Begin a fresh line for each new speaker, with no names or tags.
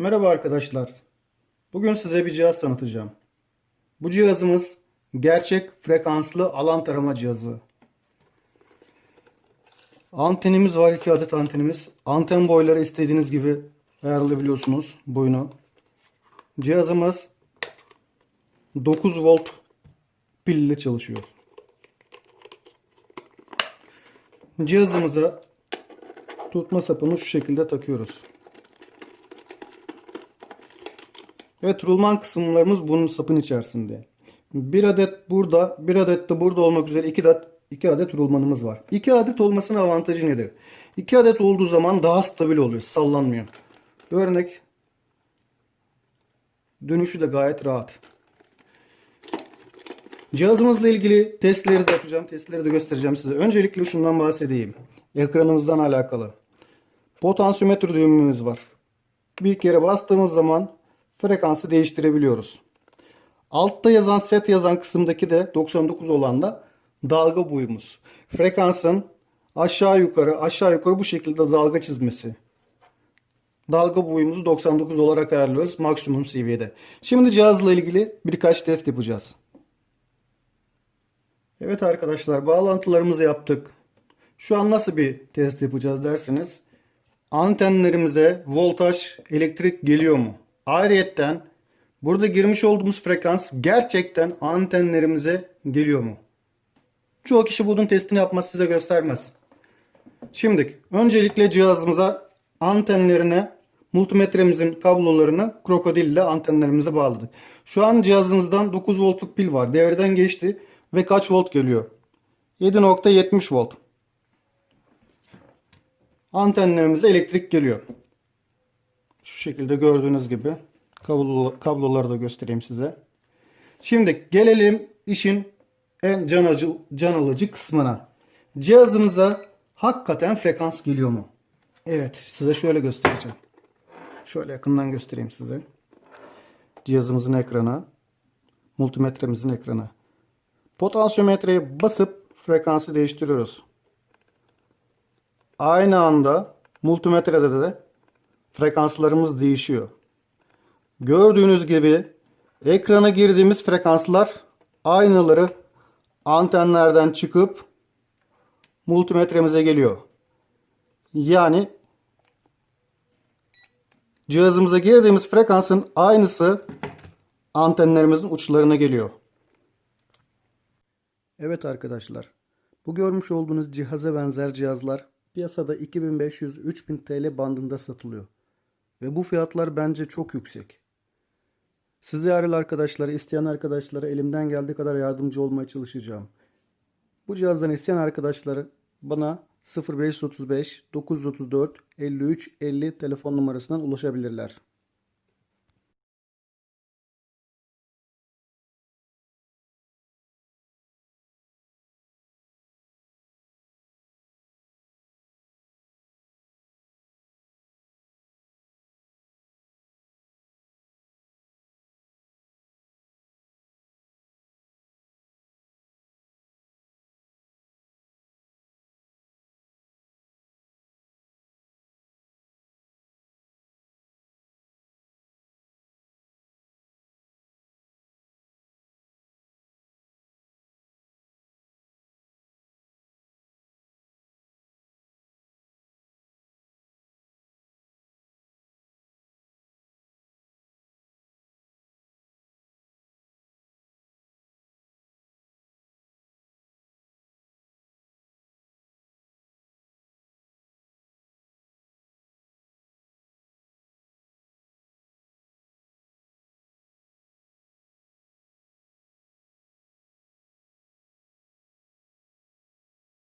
Merhaba arkadaşlar. Bugün size bir cihaz tanıtacağım. Bu cihazımız gerçek frekanslı alan tarama cihazı. Antenimiz var. iki adet antenimiz. Anten boyları istediğiniz gibi ayarlayabiliyorsunuz boyunu. Cihazımız 9 volt pil ile çalışıyor. Cihazımıza tutma sapını şu şekilde takıyoruz. Evet rulman kısımlarımız bunun sapın içerisinde. Bir adet burada, bir adet de burada olmak üzere iki adet, iki adet rulmanımız var. İki adet olmasının avantajı nedir? İki adet olduğu zaman daha stabil oluyor, sallanmıyor. Örnek dönüşü de gayet rahat. Cihazımızla ilgili testleri de yapacağım. Testleri de göstereceğim size. Öncelikle şundan bahsedeyim. Ekranımızdan alakalı. Potansiyometre düğümümüz var. Bir kere bastığımız zaman frekansı değiştirebiliyoruz. Altta yazan set yazan kısımdaki de 99 olan da dalga boyumuz. Frekansın aşağı yukarı aşağı yukarı bu şekilde dalga çizmesi. Dalga boyumuzu 99 olarak ayarlıyoruz maksimum seviyede. Şimdi cihazla ilgili birkaç test yapacağız. Evet arkadaşlar bağlantılarımızı yaptık. Şu an nasıl bir test yapacağız derseniz antenlerimize voltaj, elektrik geliyor mu? Ayrıyetten burada girmiş olduğumuz frekans gerçekten antenlerimize geliyor mu? Çoğu kişi bunun testini yapmaz size göstermez. Şimdi öncelikle cihazımıza antenlerine multimetremizin kablolarını krokodil ile antenlerimize bağladık. Şu an cihazınızdan 9 voltluk pil var. Devreden geçti ve kaç volt geliyor? 7.70 volt. Antenlerimize elektrik geliyor. Şu şekilde gördüğünüz gibi kablo, kabloları da göstereyim size. Şimdi gelelim işin en can, acı, can alıcı kısmına. Cihazımıza hakikaten frekans geliyor mu? Evet size şöyle göstereceğim. Şöyle yakından göstereyim size. Cihazımızın ekranı. Multimetremizin ekranı. Potansiyometreye basıp frekansı değiştiriyoruz. Aynı anda multimetrede de frekanslarımız değişiyor. Gördüğünüz gibi ekrana girdiğimiz frekanslar aynaları antenlerden çıkıp multimetremize geliyor. Yani cihazımıza girdiğimiz frekansın aynısı antenlerimizin uçlarına geliyor. Evet arkadaşlar. Bu görmüş olduğunuz cihaza benzer cihazlar piyasada 2500-3000 TL bandında satılıyor. Ve bu fiyatlar bence çok yüksek. Siz değerli arkadaşlara, isteyen arkadaşlara elimden geldiği kadar yardımcı olmaya çalışacağım. Bu cihazdan isteyen arkadaşları bana 0535 934 53 50 telefon numarasından ulaşabilirler.